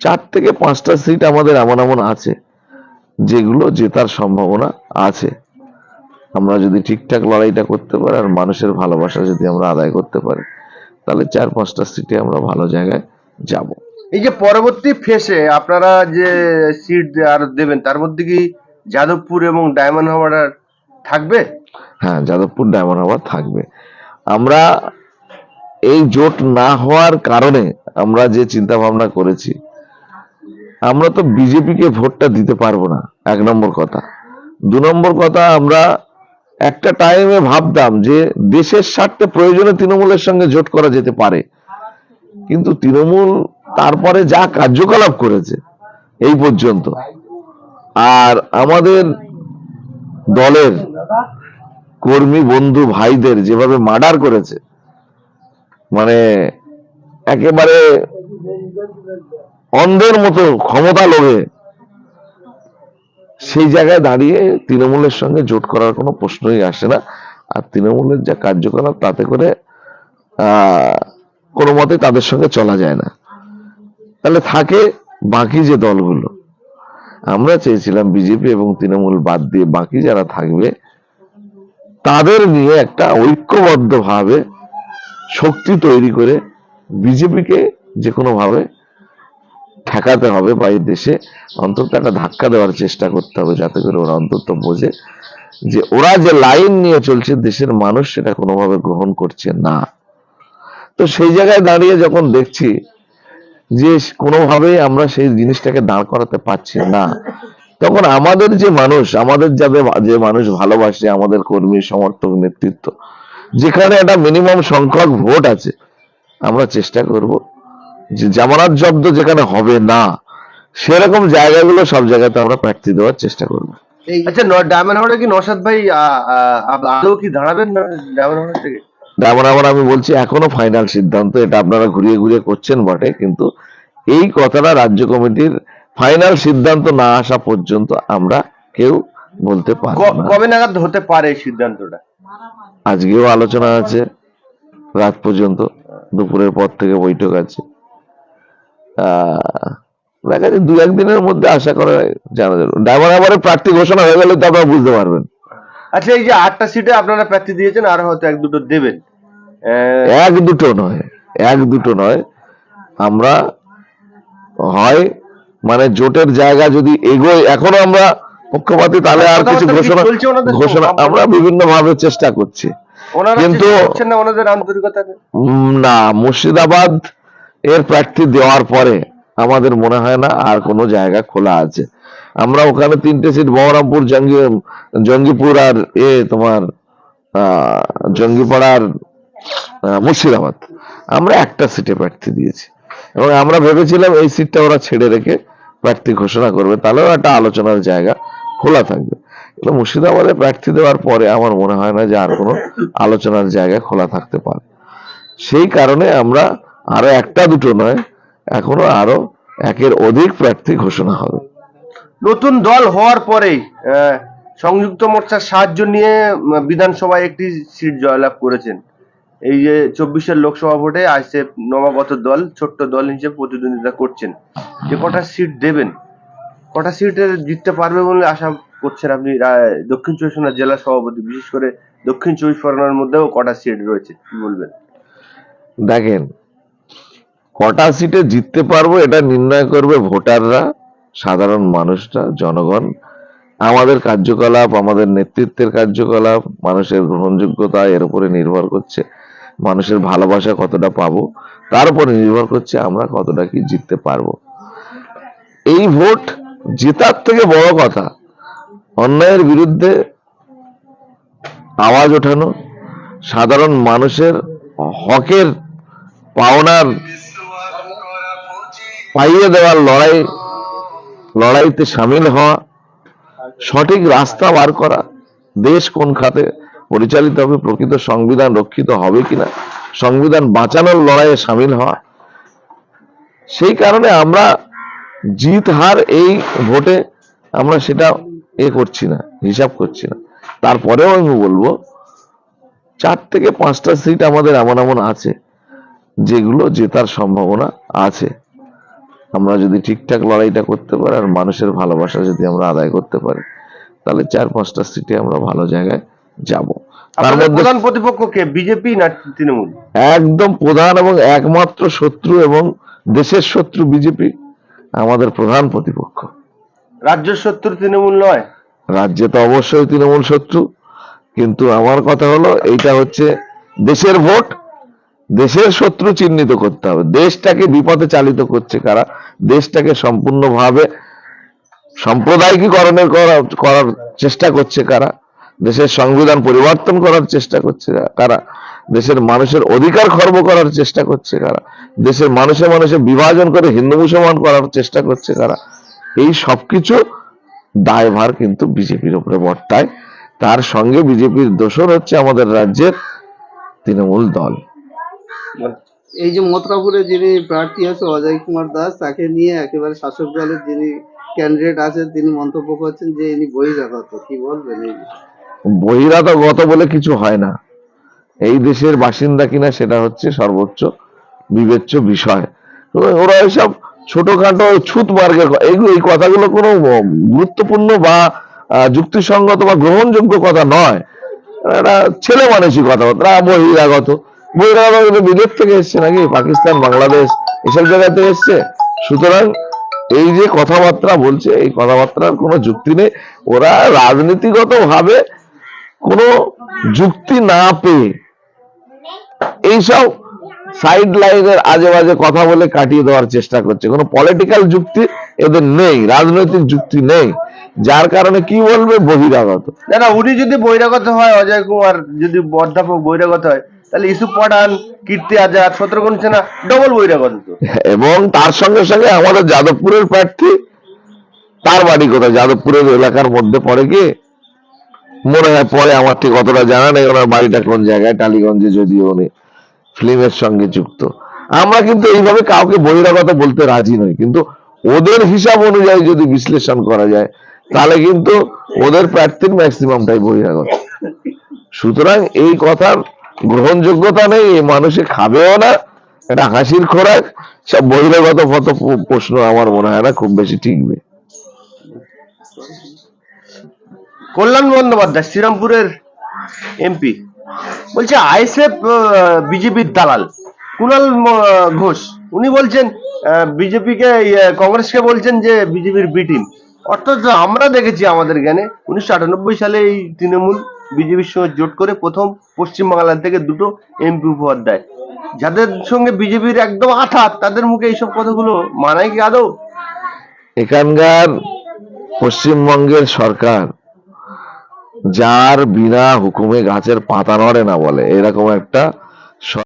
চার থেকে পাঁচটা সিট আমাদের এমন এমন আছে যেগুলো জেতার সম্ভাবনা আছে। আমরা যদি ঠিকঠাক লড়াইটা করতে পারি আর মানুষের ভালোবাসা যদি আমরা আদায় করতে পারি তাহলে চার পাঁচটা সিটে আমরা ভালো জায়গায় যাব। এই যে পরবর্তী ফেসে আপনারা যে সিট আর দেবেন তার মধ্যে কি যাদবপুর এবং ডায়মন্ড হাওয়ার থাকবে? হ্যাঁ যাদবপুর ডায়মন্ড হাওয়ার থাকবে। আমরা এই জোট না হওয়ার কারণে আমরা যে চিন্তা ভাবনা করেছি আমরা তো বিজেপিকে ভোটটা দিতে পারব না, এক নম্বর কথা। দু নম্বর কথা, আমরা একটা টাইমে ভাবতাম যে দেশের স্বার্থে প্রয়োজনে তৃণমূলের সঙ্গে জোট করা যেতে পারে। কিন্তু তৃণমূল তারপরে যা কার্যকলাপ করেছে, এই পর্যন্ত। আর আমাদের দলের কর্মী, বন্ধু, ভাইদের যেভাবে মার্ডার করেছে মানে একেবারে অন্ধের মতো ক্ষমতা লোভে সেই জায়গায় দাঁড়িয়ে তৃণমূলের সঙ্গে জোট করার কোনো প্রশ্নই আসে না। আর তৃণমূলের যা কার্যকলাপ, তাতে করে কোনো মতে তাদের সঙ্গে চলা যায় না। তাহলে থাকে বাকি যে দলগুলো। আমরা চেয়েছিলাম বিজেপি এবং তৃণমূল বাদ দিয়ে বাকি যারা থাকবে, তাদের নিয়ে একটা ঐক্যবদ্ধ ভাবে শক্তি তৈরি করে বিজেপিকে যে কোনো ভাবে ঠেকাতে হবে বা এই দেশে। অন্তত একটা ধাক্কা দেওয়ার চেষ্টা করতে হবে যাতে করে ওরা অন্তত বোঝে যে ওরা যে লাইন নিয়ে চলছে দেশের মানুষ সেটা কোনোভাবে গ্রহণ করছে না। তো সেই জায়গায় দাঁড়িয়ে যখন দেখছি যে কোনোভাবেই আমরা সেই জিনিসটাকে দাঁড় করাতে পারছি না, তখন আমাদের যে মানুষ, আমাদের যাদের যে মানুষ ভালোবাসে, আমাদের কর্মী, সমর্থক, নেতৃত্ব, যেখানে একটা মিনিমাম সংখ্যক ভোট আছে, আমরা চেষ্টা করব জামানত জব্দ যেখানে হবে না সেরকম জায়গাগুলো সব জায়গাতে আমরা প্রার্থী দেওয়ার চেষ্টা করব। আচ্ছা ডায়মন্ড হাওয়ারে কি নসাদ ভাই আদৌ কি দাঁড়াবেন না ডায়মন্ড থেকে? আমি বলছি এখনও ফাইনাল সিদ্ধান্ত এটা আপনারা ঘুরিয়ে ঘুরিয়ে করছেন বটে কিন্তু এই কথাটা রাজ্য কমিটির ফাইনাল সিদ্ধান্ত না আসা পর্যন্ত আমরা কেউ বলতে না। কবে নাগাদ হতে পারে এই সিদ্ধান্তটা? আজকেও আলোচনা আছে রাত পর্যন্ত দুপুরের পর থেকে বৈঠক আছে। দেখা যাচ্ছে দু একদিনের মধ্যে আশা করা জানা যাবে। ডায়মন্ড হারবারের প্রার্থী ঘোষণা হয়ে গেলে তো আপনারা বুঝতে পারবেন। আচ্ছা এই যে আটটা সিটে আপনারা প্রার্থী দিয়েছেন আর হয়তো এক দুটো দেবেন। এক দুটো নয় এক দুটো নয়। আমরা হয় মানে জোটের জায়গা যদি এগোয় এখনও আমরা পক্ষপাতি তাহলে আর কিছু ঘোষণা ঘোষণা আমরা বিভিন্ন ভাবে চেষ্টা করছি। কিন্তু- না মুর্শিদাবাদ এর প্রার্থী দেওয়ার পরে আমাদের মনে হয় না আর কোনো জায়গা খোলা আছে। আমরা ওখানে তিনটে সিট, বহরমপুর, জঙ্গি, জঙ্গিপুর আর এ তোমার জঙ্গিপাড়ার মুর্শিদাবাদ। আমরা একটা সিটে প্রার্থী দিয়েছি। এবং আমরা ভেবেছিলাম এই সিটটা ওরা ছেড়ে রেখে প্রার্থী ঘোষণা করবে। তাহলেও একটা আলোচনার জায়গা খোলা থাকবে। কিন্তু মুর্শিদাবাদে প্রার্থী দেওয়ার পরে আমার মনে হয় না যে আর কোনো আলোচনার জায়গা খোলা থাকতে পারে। সেই কারণে আমরা আরও একটা দুটো নয় এখনও আরও একের অধিক প্রার্থী ঘোষণা হবে। নতুন দল হওয়ার পরেই সংযুক্ত মোর্চার সাহায্য নিয়ে বিধানসভায় একটি সিট জয়লাভ করেছেন। এই যে চব্বিশের লোকসভা ভোটে আইসেফ নবাগত দল ছোট্ট দল হিসেবে প্রতিদ্বন্দ্বিতা করছেন। যে কটা সিট দেবেন কটা সিটে জিততে পারবে বলে আশা করছেন আপনি? দক্ষিণ চব্বিশ পরগনা জেলা সভাপতি বিশেষ করে দক্ষিণ চব্বিশ পরগনার মধ্যেও কটা সিট রয়েছে কি বলবেন? দেখেন কটা সিটে জিততে পারব এটা নির্ণয় করবে ভোটাররা, সাধারণ মানুষরা, জনগণ। আমাদের কার্যকলাপ, আমাদের নেতৃত্বের কার্যকলাপ, মানুষের গ্রহণযোগ্যতা এর উপরে নির্ভর করছে, মানুষের ভালোবাসা কতটা পাবো, তার উপরে নির্ভর করছে আমরা কতটা কি জিততে পারব। এই ভোট জেতার থেকে বড় কথা, অন্যায়ের বিরুদ্ধে আওয়াজ ওঠানো, সাধারণ মানুষের হকের, পাওনার পাইয়ে দেওয়ার লড়াই, লড়াইতে সামিল হওয়া, সঠিক রাস্তা বার করা, দেশ কোন খাতে পরিচালিত হবে, প্রকৃত সংবিধান রক্ষিত হবে কিনা, সংবিধান বাঁচানোর লড়াইয়ে সামিল হওয়া, সেই কারণে আমরা জিত হার এই ভোটে আমরা সেটা এ করছি না, হিসাব করছি না। তারপরেও আমি বলব, চার থেকে পাঁচটা সিট আমাদের এমন এমন আছে, যেগুলো জেতার সম্ভাবনা আছে। আমরা যদি ঠিকঠাক লড়াইটা করতে পারি আর মানুষের ভালোবাসা যদি আমরা আদায় করতে পারি তাহলে চার পাঁচটা সিটে আমরা ভালো জায়গায় যাব। তার মধ্যে প্রধান প্রতিপক্ষ কে? বিজেপি না তৃণমূল? একদম প্রধান এবং একমাত্র শত্রু এবং দেশের শত্রু বিজেপি আমাদের প্রধান প্রতিপক্ষ। রাজ্যের শত্রু তৃণমূল নয়? রাজ্যে তো অবশ্যই তৃণমূল শত্রু কিন্তু আমার কথা হলো এইটা হচ্ছে দেশের ভোট দেশের শত্রু চিহ্নিত করতে হবে। দেশটাকে বিপদে চালিত করছে কারা? দেশটাকে সম্পূর্ণভাবে সম্প্রদায়িকীকরণের করা- করার চেষ্টা করছে কারা? দেশের সংবিধান পরিবর্তন করার চেষ্টা করছে কারা? দেশের মানুষের অধিকার খর্ব করার চেষ্টা করছে কারা? দেশের মানুষে মানুষে বিভাজন করে হিন্দু মুসলমান করার চেষ্টা করছে কারা? এই সবকিছু দায়ভার কিন্তু বিজেপির উপরে বর্তায়। তার সঙ্গে বিজেপির দোষর হচ্ছে আমাদের রাজ্যের তৃণমূল দল। এই যে মথুরাপুরে যিনি প্রার্থী আছে, অজয় কুমার দাস, তাকে নিয়ে একেবারে শাসক দলের যিনি ক্যান্ডিডেট আছেন, তিনি মন্তব্য করছেন যে ইনি বহিরাগত। কি বলবেন বহিরাগত বলে কিছু হয় না। এই দেশের বাসিন্দা কিনা সেটা হচ্ছে সর্বোচ্চ বিবেচ্য বিষয়। ওরা এসব ছোটখাটো ছুত মার্গের ক- এই কথাগুলো কোনো গুরুত্বপূর্ণ বা যুক্তিসঙ্গত বা গ্রহণযোগ্য কথা নয়। এটা ছেলে মানুষই কথাবার্তা বহিরাগত। বিদেশ থেকে এসছে নাকি? পাকিস্তান, বাংলাদেশ, এসব জায়গা থেকে এসছে। সুতরাং এই যে কথাবার্তা বলছে, এই কথাবার্তার কোনো যুক্তি নেই। ওরা রাজনীতিগত ভাবে কোনো যুক্তি না পেয়ে এইসব সাইড লাইনের আজে বাজে কথা বলে কাটিয়ে দেওয়ার চেষ্টা করছে। কোনো পলিটিক্যাল যুক্তি এদের নেই, রাজনৈতিক যুক্তি নেই। যার কারণে কি বলবে? বহিরাগত। না না, উনি যদি বহিরাগত হয়, অজয় কুমার যদি অধ্যাপক বহিরাগত হয় তাহলে ইসুফ পাঠান কীর্তি আজাদ শত্রুঘ্ন সিনহা ডবল বহিরাগত তো এবং তার সঙ্গে সঙ্গে আমাদের যাদবপুরের প্রার্থী, তার বাড়ি কোথায়? যাদবপুরের এলাকার মধ্যে পড়ে কি মনে হয় পরে আমার ঠিক অতটা জানা নেই, ওনার বাড়িটা কোন জায়গায়, টালিগঞ্জে যদিও উনি ফিল্মের সঙ্গে যুক্ত। আমরা কিন্তু এইভাবে কাউকে বহিরাগত বলতে রাজি নই, কিন্তু ওদের হিসাব অনুযায়ী যদি বিশ্লেষণ করা যায়, তাহলে কিন্তু ওদের প্রার্থীর ম্যাক্সিমামটাই বহিরাগত। সুতরাং এই কথার গ্রহণযোগ্যতা নেই মানুষে খাবেও না, এটা হাসির খোরাক। সব বহিরাগত ফত প্রশ্ন আমার মনে হয় না, খুব বেশি ঠিকবে। কল্যাণ বন্দ্যোপাধ্যায়, শ্রীরামপুরের এমপি, বলছে আইএসএফ বিজেপির দালাল কুণাল ম- ঘোষ, উনি বলছেন বিজেপিকে কংগ্রেসকে বলছেন যে বিজেপির বি টিম অর্থাৎ আমরা দেখেছি আমাদের জ্ঞানে, উনিশশো আটানব্বই সালে এই তৃণমূল বিজেপির সঙ্গে জোট করে প্রথম পশ্চিমবাংলার থেকে দুটো এমপি উপহার দেয়। যাদের সঙ্গে বিজেপির একদম আঠাত তাদের মুখে এইসব কথাগুলো মানায় কি আদৌ? এখানকার পশ্চিমবঙ্গের সরকার যার বিনা হুকুমে গাছের পাতা নড়ে না বলে, এরকম একটা